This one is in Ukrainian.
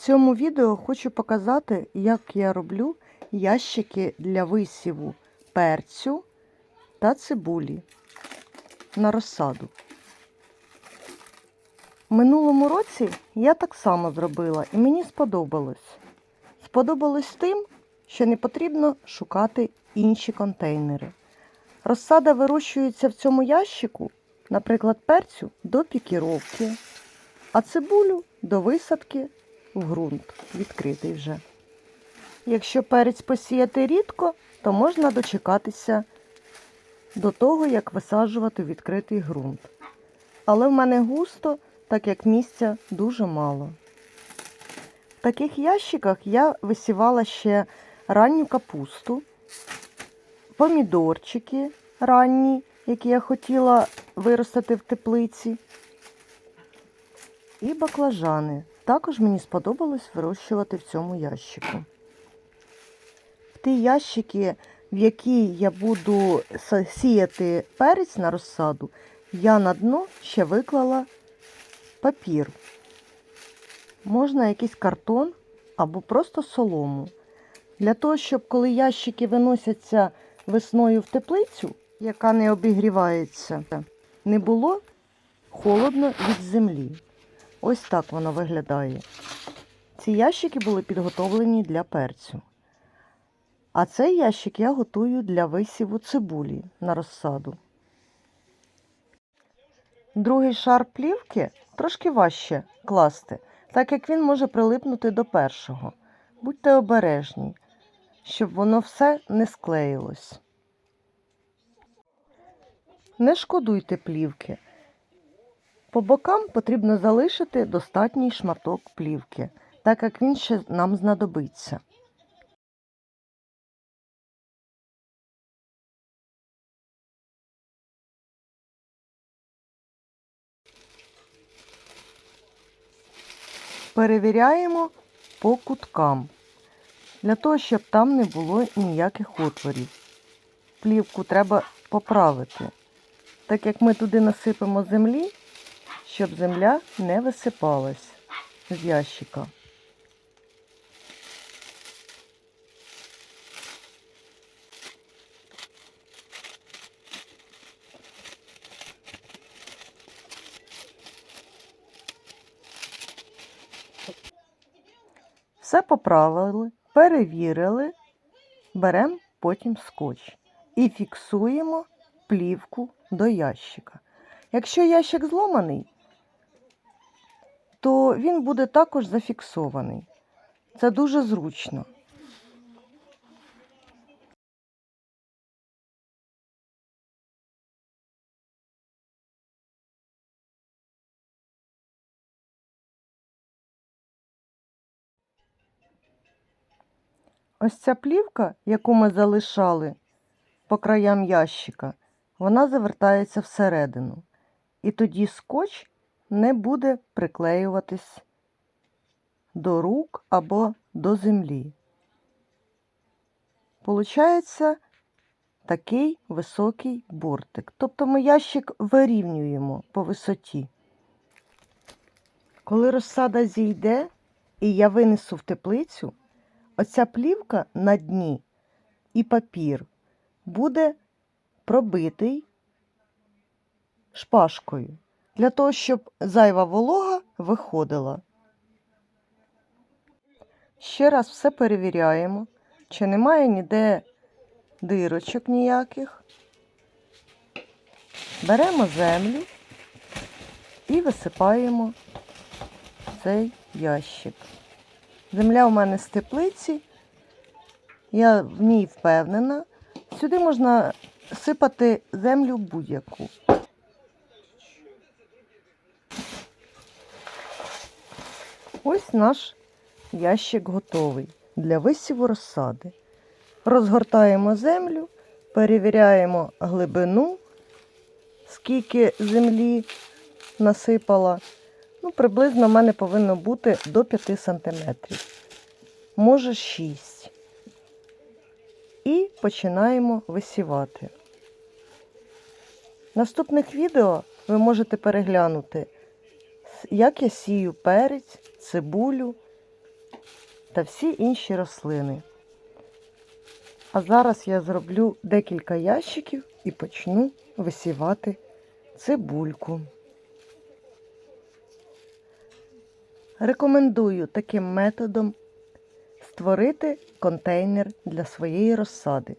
цьому відео хочу показати, як я роблю ящики для висіву перцю та цибулі на розсаду. Минулому році я так само зробила і мені сподобалось. Сподобалось тим, що не потрібно шукати інші контейнери. Розсада вирощується в цьому ящику, наприклад, перцю до пікіровки, а цибулю до висадки в ґрунт, відкритий вже. Якщо перець посіяти рідко, то можна дочекатися до того, як висаджувати відкритий ґрунт. Але в мене густо, так як місця дуже мало. В таких ящиках я висівала ще ранню капусту, помідорчики ранні, які я хотіла виростити в теплиці, і баклажани. Також мені сподобалось вирощувати в цьому ящику. В ті ящики, в які я буду сіяти перець на розсаду, я на дно ще виклала папір. Можна якийсь картон або просто солому. Для того, щоб коли ящики виносяться весною в теплицю, яка не обігрівається, не було холодно від землі. Ось так воно виглядає. Ці ящики були підготовлені для перцю. А цей ящик я готую для висіву цибулі на розсаду. Другий шар плівки трошки важче класти, так як він може прилипнути до першого. Будьте обережні, щоб воно все не склеїлось. Не шкодуйте плівки. По бокам потрібно залишити достатній шматок плівки, так як він ще нам знадобиться. Перевіряємо по куткам, для того, щоб там не було ніяких отворів. Плівку треба поправити, так як ми туди насипемо землі, щоб земля не висипалась з ящика. Все поправили, перевірили, беремо потім скотч і фіксуємо плівку до ящика. Якщо ящик зломаний, то він буде також зафіксований. Це дуже зручно. Ось ця плівка, яку ми залишали по краям ящика, вона завертається всередину. І тоді скотч не буде приклеюватись до рук або до землі. Получається такий високий бортик. Тобто ми ящик вирівнюємо по висоті. Коли розсада зійде і я винесу в теплицю, оця плівка на дні і папір буде пробитий шпажкою для того, щоб зайва волога виходила. Ще раз все перевіряємо, чи немає ніде дирочок ніяких. Беремо землю і висипаємо цей ящик. Земля у мене з теплиці, я в ній впевнена. Сюди можна сипати землю будь-яку. Ось наш ящик готовий для висіву розсади. Розгортаємо землю, перевіряємо глибину, скільки землі насипала. Ну, приблизно в мене повинно бути до 5 см. Може 6. І починаємо висівати. Наступних відео ви можете переглянути, як я сію перець, цибулю та всі інші рослини. А зараз я зроблю декілька ящиків і почну висівати цибульку. Рекомендую таким методом створити контейнер для своєї розсади.